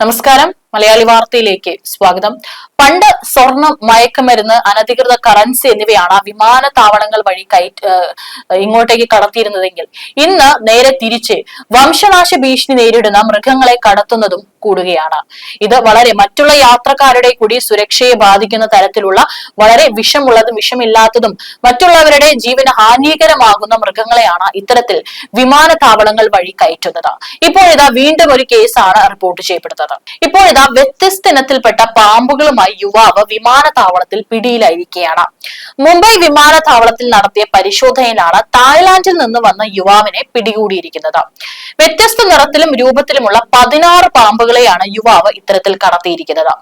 നമസ്കാരം. മലയാളി വാർത്തയിലേക്ക് സ്വാഗതം. പണ്ട് സ്വർണം മയക്കുമരുന്ന് അനധികൃത കറൻസി എന്നിവയാണ് വിമാനത്താവളങ്ങൾ വഴി കൈ ഇങ്ങോട്ടേക്ക് കടത്തിയിരുന്നതെങ്കിൽ. ഇന്ന് നേരെ തിരിച്ച് വംശനാശ ഭീഷണി നേരിടുന്ന മൃഗങ്ങളെ കടത്തുന്നതും കൂടുകയാണ്. ഇത് വളരെ മറ്റുള്ള യാത്രക്കാരുടെ കൂടി സുരക്ഷയെ ബാധിക്കുന്ന തരത്തിലുള്ള വളരെ വിഷമുള്ളതും വിഷമില്ലാത്തതും മറ്റുള്ളവരുടെ ജീവന് ഹാനികരമാകുന്ന മൃഗങ്ങളെയാണ് ഇത്തരത്തിൽ വിമാനത്താവളങ്ങൾ വഴി കയറ്റുന്നത്. ഇപ്പോഴിതാ വീണ്ടും ഒരു കേസാണ് റിപ്പോർട്ട് ചെയ്യപ്പെടുന്നത്. ഇപ്പോഴിതാ വ്യത്യസ്ത ഇനത്തിൽപ്പെട്ട പാമ്പുകളുമായി യുവാവ് വിമാനത്താവളത്തിൽ പിടിയിലായിരിക്കുകയാണ്. മുംബൈ വിമാനത്താവളത്തിൽ നടത്തിയ പരിശോധനയിലാണ് തായ്ലാന്റിൽ നിന്ന് വന്ന യുവാവിനെ പിടികൂടിയിരിക്കുന്നത്. വ്യത്യസ്ത നിറത്തിലും രൂപത്തിലുമുള്ള പതിനാറ് പാമ്പുകളെയാണ് യുവാവ് ഇത്തരത്തിൽ കടത്തിയിരിക്കുന്നത്.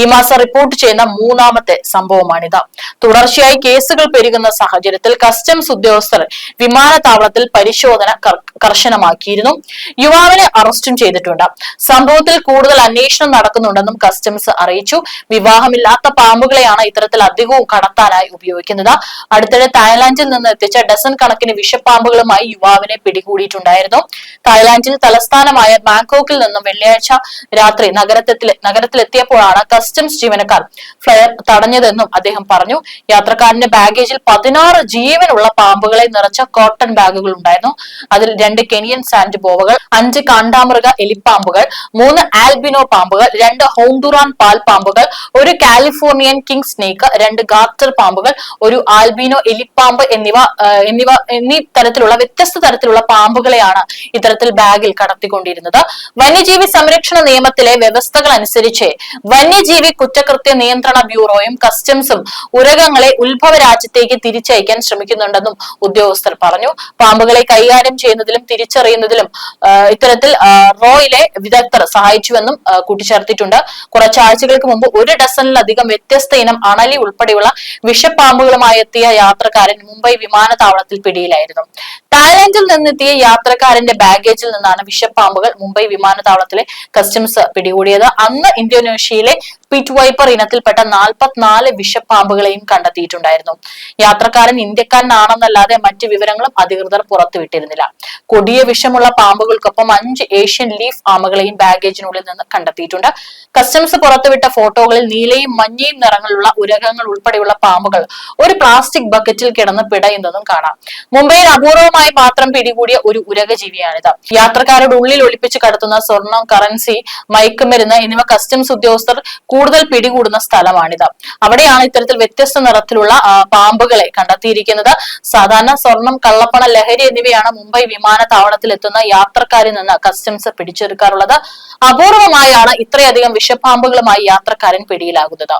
ഈ മാസം റിപ്പോർട്ട് ചെയ്യുന്ന മൂന്നാമത്തെ സംഭവമാണിത്. തുടർച്ചയായി കേസുകൾ പെരുകുന്ന സാഹചര്യത്തിൽ കസ്റ്റംസ് ഉദ്യോഗസ്ഥർ വിമാനത്താവളത്തിൽ പരിശോധന കർശനമാക്കിയിരുന്നു. യുവാവിനെ അറസ്റ്റും ചെയ്തിട്ടുണ്ട്. സംഭവത്തിൽ കൂടുതൽ അന്വേഷണം നടക്കുന്നുണ്ടെന്നും കസ്റ്റംസ് അറിയിച്ചു. വിവാഹമില്ലാത്ത പാമ്പുകളെയാണ് ഇത്തരത്തിൽ അധികവും കടത്താനായി ഉപയോഗിക്കുന്നത്. അടുത്തിടെ തായ്ലാന്റിൽ നിന്ന് എത്തിച്ച ഡസൻ കണക്കിന് വിഷപ്പാമ്പുകളുമായി യുവാവിനെ പിടികൂടിയിട്ടുണ്ടായിരുന്നു. തായ്ലാന്റിൽ തലസ്ഥാനമായ ബാങ്കോക്കിൽ നിന്നും വെള്ളിയാഴ്ച രാത്രി നഗരത്തിൽ നഗരത്തിലെത്തിയപ്പോഴാണ് കസ്റ്റംസ് ജീവനക്കാർ ഫ്ലയർ തടഞ്ഞതെന്നും അദ്ദേഹം പറഞ്ഞു. യാത്രക്കാരന്റെ ബാഗേജിൽ പതിനാറ് ജീവനുള്ള പാമ്പുകളെ നിറച്ച കോട്ടൺ ബാഗുകൾ ഉണ്ടായിരുന്നു. അതിൽ രണ്ട് കെനിയൻ സാൻഡ് ബോവകൾ അഞ്ച് കാണ്ടാമൃഗ എലിപ്പാമ്പുകൾ മൂന്ന് ആൽബിനോ പാമ്പുകൾ രണ്ട് ഹോംഡുറാൻ പാൽ പാമ്പുകൾ ഒരു കാലിഫോർണിയൻ കിങ് സ്നേക്ക് രണ്ട് ഗാർട്ടർ പാമ്പുകൾ ഒരു ആൽബിനോ എലിപ്പാമ്പ് എന്നിവ എന്നിവ എന്നീ തരത്തിലുള്ള വ്യത്യസ്ത തരത്തിലുള്ള പാമ്പുകളെയാണ് ഇത്തരത്തിൽ ബാഗിൽ കടത്തിക്കൊണ്ടിരുന്നത്. വന്യജീവി സംരക്ഷണ നിയമത്തിലെ വ്യവസ്ഥകൾ അനുസരിച്ച് വന്യജീവി കുറ്റകൃത്യ നിയന്ത്രണ ബ്യൂറോയും കസ്റ്റംസും ഉരകങ്ങളെ ഉത്ഭവ രാജ്യത്തേക്ക് തിരിച്ചയക്കാൻ ശ്രമിക്കുന്നുണ്ടെന്നും ഉദ്യോഗസ്ഥർ പറഞ്ഞു. പാമ്പുകളെ കൈകാര്യം ചെയ്യുന്നതിലും തിരിച്ചറിയുന്നതിലും ഇത്തരത്തിൽ റോയിലെ വിദഗ്ധർ സഹായിച്ചുവെന്നും ആ, കൂട്ടിച്ചേർത്തിട്ടുണ്ട് കുറച്ചാഴ്ചകൾക്ക് മുമ്പ് ഒരു ഡസനിലധികം വ്യത്യസ്ത ഇനം അണലി ഉൾപ്പെടെയുള്ള വിഷപ്പാമ്പുകളുമായി എത്തിയ യാത്രക്കാരൻ മുംബൈ വിമാനത്താവളത്തിൽ പിടിയിലായിരുന്നു. തായ്ലാന്റിൽ നിന്നെത്തിയ യാത്രക്കാരന്റെ ബാഗേജിൽ നിന്നാണ് വിഷപ്പാമ്പുകൾ മുംബൈ വിമാനത്താവളത്തിലെ കസ്റ്റംസ് പിടികൂടിയത്. അന്ന് ഇന്തോനേഷ്യയിലെ പിറ്റ് വൈപ്പർ ഇനത്തിൽപ്പെട്ട നാൽപ്പത്തിനാല് വിഷപ്പാമ്പുകളെയും കണ്ടെത്തിയിട്ടുണ്ടായിരുന്നു. യാത്രക്കാരൻ ഇന്ത്യക്കാരനാണെന്നല്ലാതെ മറ്റ് വിവരങ്ങളും അധികൃതർ പുറത്തുവിട്ടിരുന്നില്ല. കൊടിയ വിഷമുള്ള പാമ്പുകൾക്കൊപ്പം അഞ്ച് ഏഷ്യൻ ലീഫ് ആമകളെയും ബാഗേജിനുള്ളിൽ നിന്ന് കണ്ടെത്തിയിട്ടുണ്ട്. കസ്റ്റംസ് പുറത്തുവിട്ട ഫോട്ടോകളിൽ നീലയും മഞ്ഞയും നിറങ്ങളുള്ള ഉരകങ്ങൾ ഉൾപ്പെടെയുള്ള പാമ്പുകൾ ഒരു പ്ലാസ്റ്റിക് ബക്കറ്റിൽ കിടന്ന് പിടയുന്നതും കാണാം. മുംബൈയിൽ അപൂർവമായി മാത്രം പിടികൂടിയ ഒരു ഉരകജീവിയാണിത്. യാത്രക്കാരുടെ ഉള്ളിൽ ഒളിപ്പിച്ച് കടത്തുന്ന സ്വർണം കറൻസി മയക്കുമരുന്ന് എന്നിവ കസ്റ്റംസ് ഉദ്യോഗസ്ഥർ കൂടുതൽ പിടികൂടുന്ന സ്ഥലമാണിത്. അവിടെയാണ് ഇത്തരത്തിൽ വ്യത്യസ്ത നിറത്തിലുള്ള പാമ്പുകളെ കണ്ടെത്തിയിരിക്കുന്നത്. സാധാരണ സ്വർണം കള്ളപ്പണ ലഹരി എന്നിവയാണ് മുംബൈ വിമാനത്താവളത്തിൽ എത്തുന്ന യാത്രക്കാരിൽ നിന്ന് കസ്റ്റംസ് പിടിച്ചെടുക്കാറുള്ളത്. അപൂർവമായാണ് ഇത്രയധികം വിഷപ്പാമ്പുകളുമായി യാത്രക്കാരൻ പിടിയിലാകുന്നത്.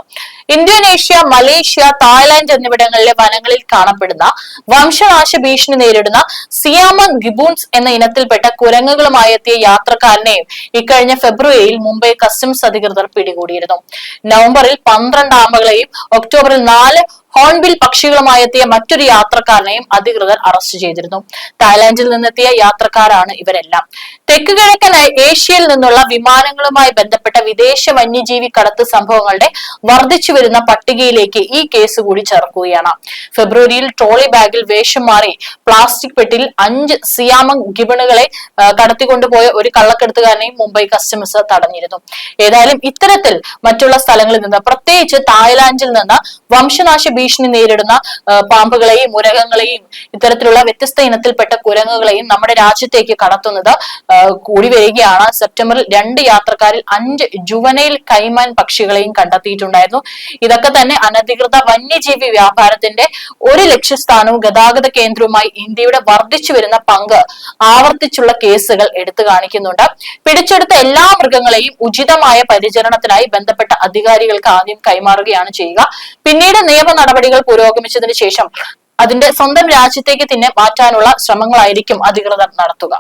ഇന്തോനേഷ്യ മലേഷ്യ തായ്ലാന്റ് എന്നിവിടങ്ങളിലെ വനങ്ങളിൽ കാണപ്പെടുന്ന വംശനാശ ഭീഷണി നേരിടുന്ന സിയാമൻ ഗിബൂൺസ് എന്ന ഇനത്തിൽപ്പെട്ട കുരങ്ങുകളുമായി എത്തിയ യാത്രക്കാരനെയും ഇക്കഴിഞ്ഞ ഫെബ്രുവരിയിൽ മുംബൈ കസ്റ്റംസ് അധികൃതർ പിടികൂടിയിരുന്നു. നവംബറിൽ പന്ത്രണ്ട് ആമകളെയും ഒക്ടോബറിൽ നാല് ഹോൺബിൽ പക്ഷികളുമായി എത്തിയ മറ്റൊരു യാത്രക്കാരനെയും അധികൃതർ അറസ്റ്റ് ചെയ്തിരുന്നു. തായ്ലാന്റിൽ നിന്നെത്തിയ യാത്രക്കാരാണ് ഇവരെല്ലാം. തെക്ക് കിഴക്കൻ ഏഷ്യയിൽ നിന്നുള്ള വിമാനങ്ങളുമായി ബന്ധപ്പെട്ട വിദേശ വന്യജീവി കടത്ത് സംഭവങ്ങളുടെ വർദ്ധിച്ചു വരുന്ന പട്ടികയിലേക്ക് ഈ കേസ് കൂടി ചേർക്കുകയാണ്. ഫെബ്രുവരിയിൽ ട്രോളി ബാഗിൽ വേഷം മാറി പ്ലാസ്റ്റിക് പെട്ടിയിൽ അഞ്ച് സിയാമങ് ഗിബണുകളെ കടത്തിക്കൊണ്ടുപോയ ഒരു കള്ളക്കെടുത്തുകാരനെയും മുംബൈ കസ്റ്റംസ് തടഞ്ഞിരുന്നു. ഏതായാലും ഇത്തരത്തിൽ മറ്റുള്ള സ്ഥലങ്ങളിൽ നിന്ന് പ്രത്യേകിച്ച് തായ്ലാന്റിൽ നിന്ന് വംശനാശ ഭീഷണി നേരിടുന്ന പാമ്പുകളെയും മുരകങ്ങളെയും ഇത്തരത്തിലുള്ള വ്യത്യസ്ത ഇനത്തിൽപ്പെട്ട കുരങ്ങുകളെയും നമ്മുടെ രാജ്യത്തേക്ക് കടത്തുന്നത് കൂടി വരികയാണ്. സെപ്റ്റംബറിൽ രണ്ട് യാത്രക്കാരിൽ അഞ്ച് ജുവനൈൽ കൈമാൻ പക്ഷികളെയും കണ്ടെത്തിയിട്ടുണ്ടായിരുന്നു. ഇതൊക്കെ തന്നെ അനധികൃത വന്യജീവി വ്യാപാരത്തിന്റെ ഒരു ലക്ഷ്യസ്ഥാനവും ഗതാഗത കേന്ദ്രവുമായി ഇന്ത്യയുടെ വർദ്ധിച്ചു വരുന്ന പങ്ക് ആവർത്തിച്ചുള്ള കേസുകൾ എടുത്തു കാണിക്കുന്നുണ്ട്. പിടിച്ചെടുത്ത എല്ലാ മൃഗങ്ങളെയും ഉചിതമായ പരിചരണത്തിനായി ബന്ധപ്പെട്ട അധികാരികൾക്ക് ആദ്യം കൈമാറുകയാണ് ചെയ്യുക. പിന്നീട് നിയമ നടപടികൾ പുരോഗമിച്ചതിന് ശേഷം അതിന്റെ സ്വന്തം രാജ്യത്തേക്ക് തന്നെ മാറ്റാനുള്ള ശ്രമങ്ങളായിരിക്കും അധികൃതർ നടത്തുക.